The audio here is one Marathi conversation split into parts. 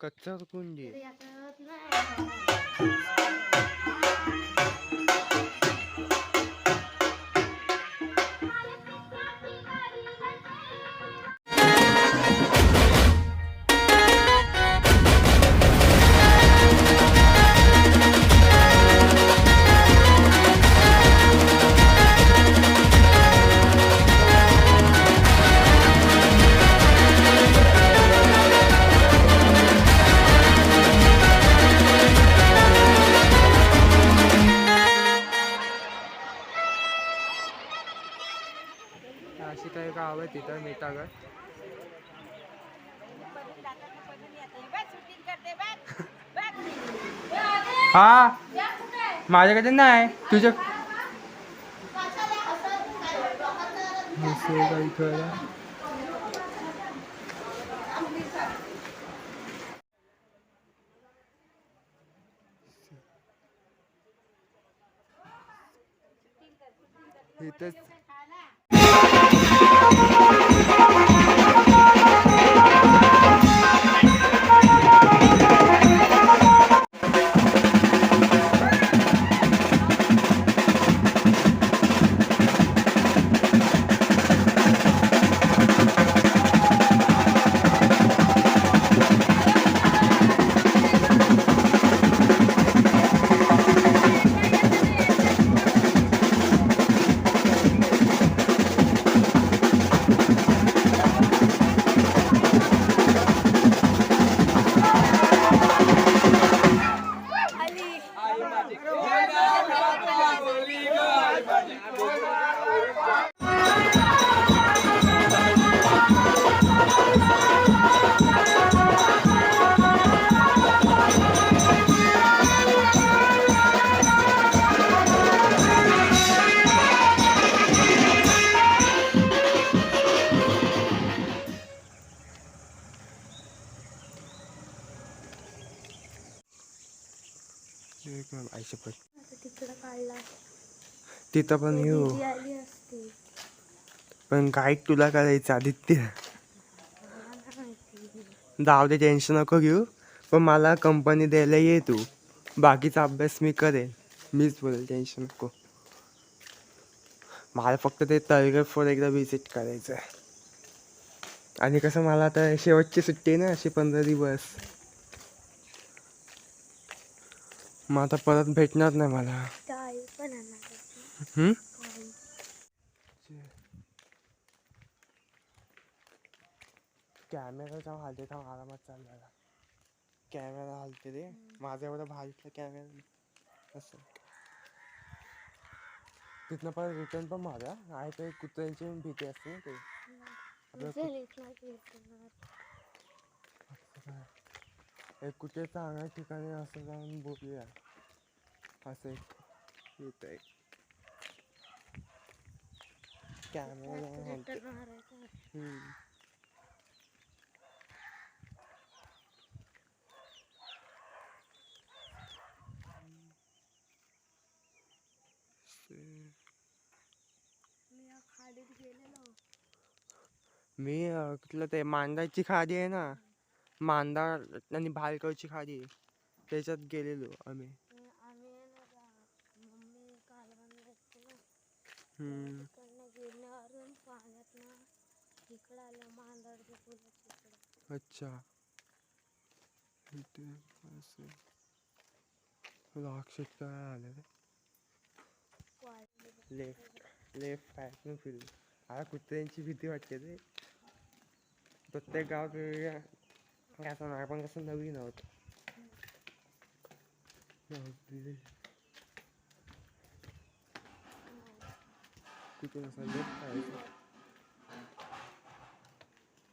कच्चा कुंडी गाव आहे तिथं हा माझ्याकडे नाही तुझ्या इथंच. एक मिनिट, तिथं पण येऊ. पण गाईड तुला करायचं आदित्य. जाऊ दे टेन्शन नको घेऊ. पण मला कंपनी द्यायला ये तू. बाकीचा अभ्यास मी करेन. मीच बोलेल टेन्शन नको. मला फक्त ते तळगर फोर एकदा व्हिजिट करायचं आहे आणि कसं मला आता शेवटची सुट्टी आहे ना अशी पंधरा दिवस. मग आता परत भेटणार नाही मला. हम्म? आई. कॅमेराचा हलते का आरामात चाललेला कॅमेरा हलते रे. माझा एवढा भारीतला कॅमेरा असं. तिथनं परत रिटर्न पण मारा. आहे ते कुत्र्यांची भीती असते ना ते आपलं चल इथला कीर्तनात. एक कुठे चांगल्या ठिकाणी असं जाऊन बोलूया असं येत आहे कॅमेरा. मी कुठलं ते मांदाची खाडी आहे ना? मांदा आणि भालकवची खाडी आहे. त्याच्यात गेलेलो आम्ही. अच्छा. काय आलं लेफ्ट लेफ्ट आहे फिल्ड आता कुत्र्यांची भीती वाटते रे. प्रत्येक गाव वेगवेगळ्या काय असं आपण कसं नवीन आहोत नवरी. कुठून असं लेफ्ट आहे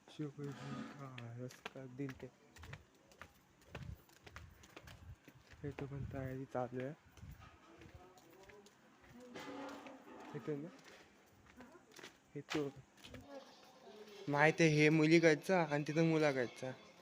शिवकृष्ण काय रस्ता दिल ते हे इथं पण तयारी चालू आहे येतो ना माहिती आहे हे मुलीकडचा आणि तिथं मुलाकडचा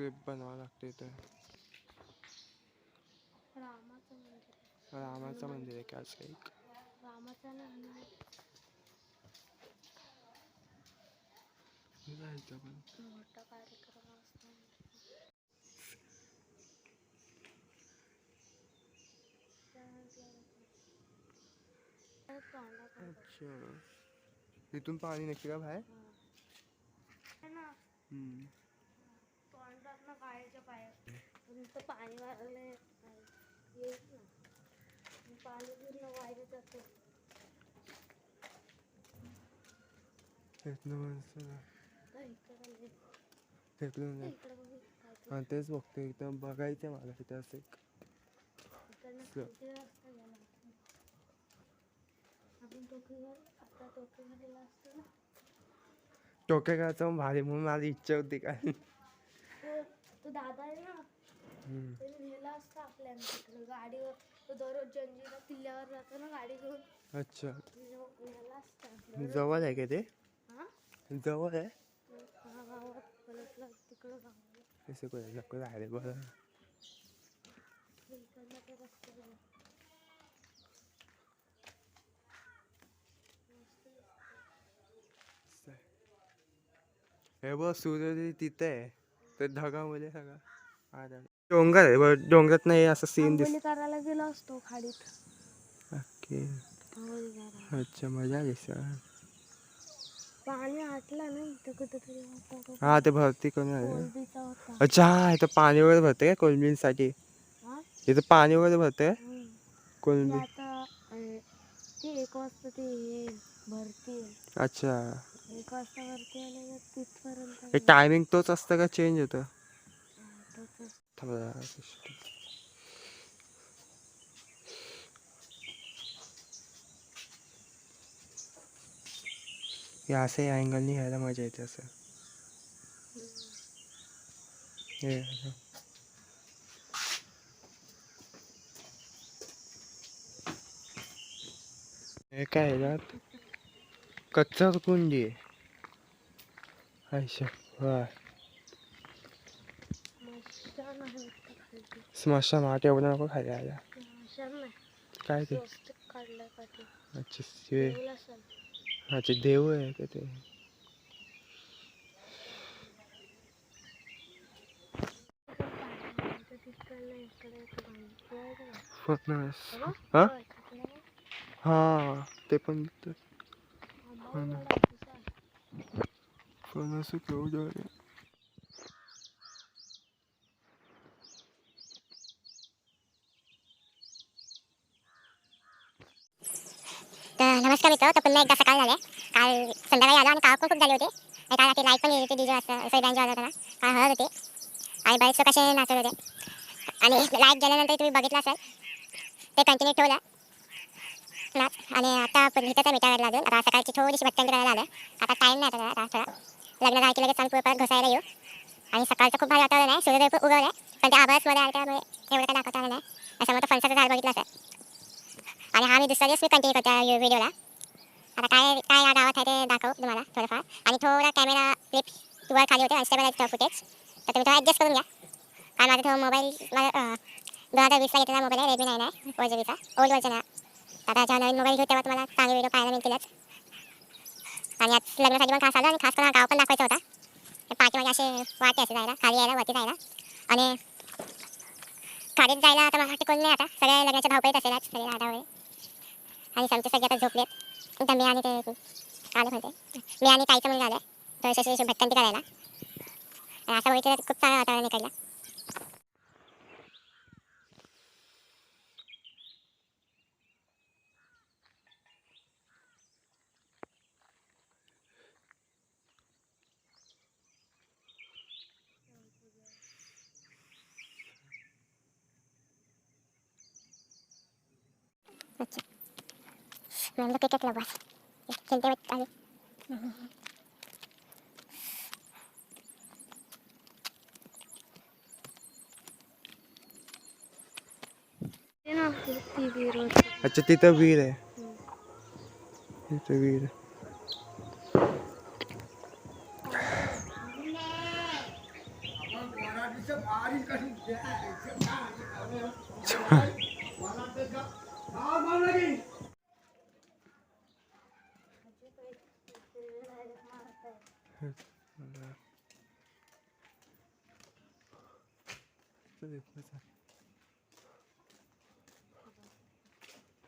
स्क्रिप्ट बनवावं लागते तर. रामाचं मंदिर आहे. काय असं एक? जायचं पण. अच्छा. इथून पाणी नक्की का बाहेर? पायाच्या पाय नुसतं पाणी मारले येईल ना. पाणी पूर्ण वायला जातं. काय हा तेच बघतो एकदम बघायचं मला तिथे असं एक. इकडनं असं. किती रस्ता गेला आपण टोकीवर आता टोकीवर गेला असतो ना. टोके खायचं भारी म्हणून माझी इच्छा होती काय. तो दादा आहे ना. त्याने नेला असता आपल्याला तिकडं गाडीवर. तो दररोज जंजिरा किल्ल्यावर जातो ना गाडी घेऊन. अच्छा. नेला असता. जवळ आहे का ते? हा? जवळ आहे? गावात. पलटला तिकडं गावाला कसं करायचं नको राहिले बरं. इकडनं ते रस्ते गेले. हे बघ सूर्य तिथे आहे. तर ढगामध्ये सगळं. डोंगर आहे बघ डोंगरात नाही असं सीन दिस आंघोळी करायला गेलो असतो खाडीत. ओके. आंघोळी करायला. अच्छा मजा आली सर पाणी आटलं ना इथं कुठेतरी होता तो हा ते भरती कोलबीचा होता. अच्छा हा इथं पाणी वगैरे भरते का कोलंबीसाठी? हा? इथं पाणी वगैरे भरते हम्म. ते कोलंबी आता अं, ते एक वाजता ते हे भरती आहे. अच्छा. एक वाजता भरती आले तर तिथपर्यंत टायमिंग तोच असतं का चेंज होतं हा, तोच असतो. थांबा जरा, गोष्ट. हे असं अँगलनी घ्यायला मजा येते असं हे असं. हे काय आहे यात कच्चा कुंडी आहे अच्छा वा मशान आहे. वाटतं खाली. स्मशान हा एवढं नको खाली आला काय ते? अच्छा असेल. अच्छा देव आहे का ते? हा? इकडनं हा ते पण दिसतं. आंबा एवढा हापूस आहे. तर नमस्कार मित्र तर पुन्हा एकदा सकाळ झाले काल संध्याकाळी आलो आणि काळ पण खूप झाली होती. आणि काल रात्री लाइट पण येत होती डीजे वाजता सॉरी बँड वाजवताना काल हळद होती. आणि बरेच लोक असे नाचत होते. आणि लाइट गेल्यानंतर तुम्ही बघितलं असेल. ते कंटिन्यू ठेवलं. लाच आणि आता पण इथंच आहे मीठागडला अजून आता सकाळची थोडीशी भटकंडी करायला आलं आता टाईम नाही आता जरा थोडा लग्न झालं की लगेच चांगलं परत घसायला येऊ. आणि सकाळचं खूप भारी वातावरण आहे. सूर्योदय खूप उगवलं आहे पण ते आभासमध्ये आलं त्यामुळे एवढं काय दाखवता आलं नाही. त्याच्यामुळे तो फणसाचं झाड बघितलं असेल. आणि हा मी दुसरा दिवस मी कंटिन्यू करतो या व्हिडिओला आता काय काय या गावात आहे ते दाखवू तुम्हाला थोडंफार. आणि थोडा कॅमेरा क्लिप वर खाली होते. अनस्टेबल फुटेज तर तुम्ही थोडा ॲडजस्ट करून घ्या. कारण माझा तो मोबाईल माझा दोन हजार वीसला घेतलेला मोबाईल आहे. रेडमी नाईन आहे. फोर जी बीचा ओल्ड वर्जन आहे. आता जेव्हा नवीन मोबाईल घेऊ तेव्हा तुम्हाला चांगले व्हिडिओ पाहायला मिळतीलच आणि आज लग्नासाठी पण खास आलो आणि खास करून गाव पण दाखवायचा होता. हे पाठीमागे असे वाटे असे जायला खाली यायला वरती जायला. आणि खालीच जायला आता मला वाटते कोण नाही आता. सगळ्या लग्नाच्या धावपळीत असेल आज सगळे दादा वगैरे. आणि आमचे सगळे आता झोपलेत. तर मी आणि ते आले म्हणते मी आणि ताईचा म्हणून आलं थोडीशी अशी भटकंती करायला. असं बघितलं खूप चांगला वातावरण इकडलं. Okey, kita lepas. Kita lewat tadi. Ini nak TV rot. Acha TV le.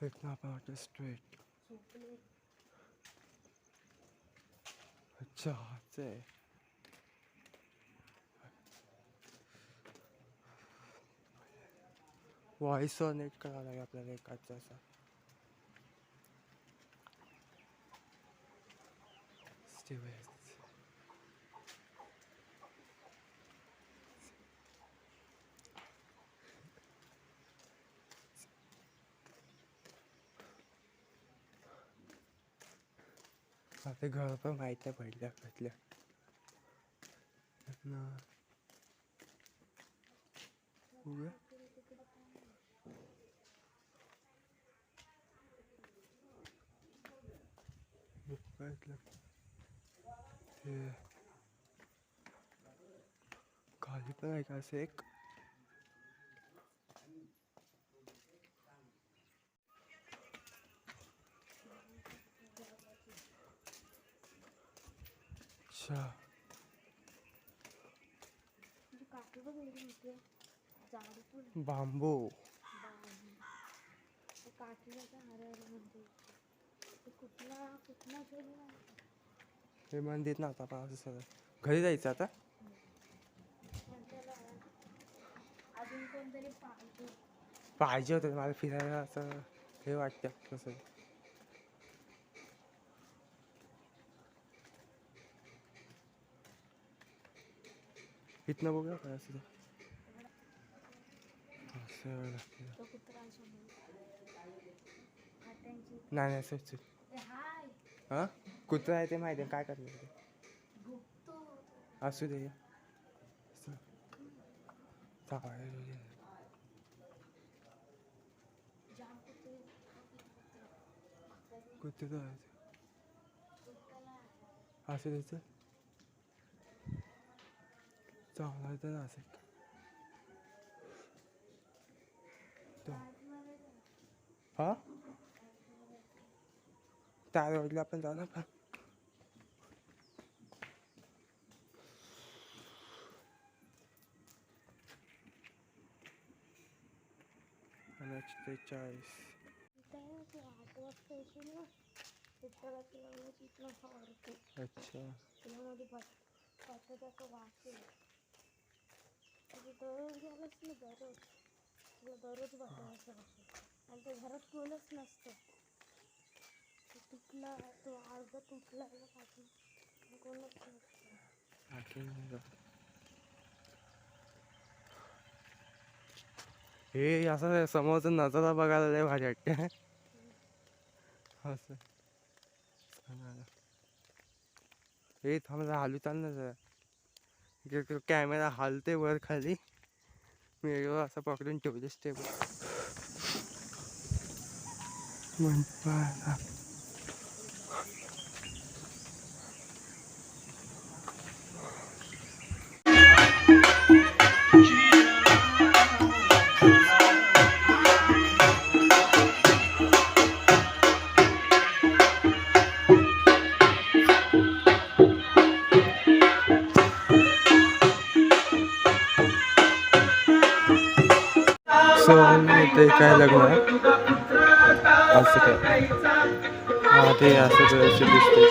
It's not about the street. अच्छा ते व्हॉइस नेट करावं लागेल आपल्याला एकाचा असा Stay आता घर पण माहिती आहे पहिल्या पहिल्या खाली पण आहे का असं एक? अच्छा. बांबू. म्हणजे? हे मंदिर ना आता पाऊस सगळं घरी जायचं आता? पाहिजे. होतं मला फिरायला असं हे वाटतं कसं इथनं बघूया काय असं नाही नाही असं असं. ए हाय। हां? कुत्रा आहे ते माहिती आहे काय करणार ते असू दे कुत्रे. असू दे चल। चांगला तर असेल हा त्या रोडला आपण जाऊ ना चाळीस म्हणजे दररोज गेलंच ना दररोज. तुला दररोज वास येईल आणि त्या घरात कोणच नसतं. तो तुटला तो अर्धा तुटला ना पासून कोणच नसतं. हे असं समोरचा नजारा बघायला लय भारी वाटते असं. हे थांब जरा हालू चाल ना जरा. कॅमेरा हालते वर खाली. मी असं पकडून ठेवले स्टेबल ते काय लग्न असं काय? हा ते असं दिसते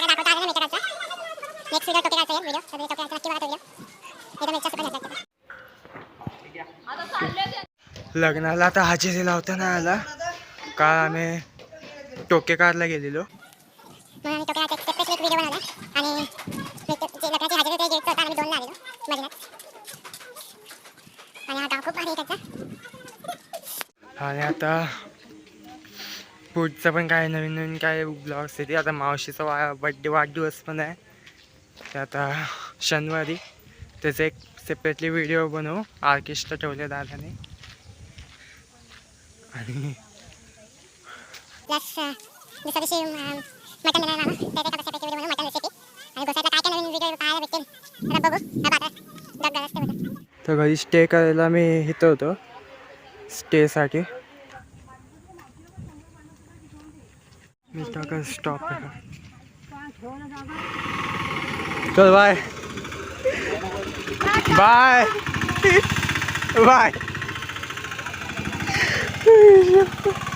दाखवता आलं ना मिठी नेक्स्ट व्हिडिओ टोके येईल व्हिडिओ तर टोके नक्की बघा व्हिडिओ एकदम इच्छा सुद्धा घेतला लग्नाला आता हजेरी लावता नाही आला. काल आम्ही टोकेकारला गेलेलो. आणि होतं आता पुढचं पण काय नवीन नवीन काय ब्लॉग्स येते आता मावशीचा वा बड्डे वाढदिवस पण आहे. ते आता शनिवारी त्याचे एक सेपरेटली व्हिडिओ बनवू. ऑर्केस्ट्रा ठेवले दादाने. आणि दुसऱ्या दिवशी अं, देणार मामा त्याचे एका व्हिडिओ रेसिपी आणि गोसाईला काय काय नवीन व्हिडिओ पाहायला आता बघू डग असते बघा तर घरी स्टे करायला मी इथं होतो स्टेसाठी मी टाका स्टॉप चल बाय बाय बाय या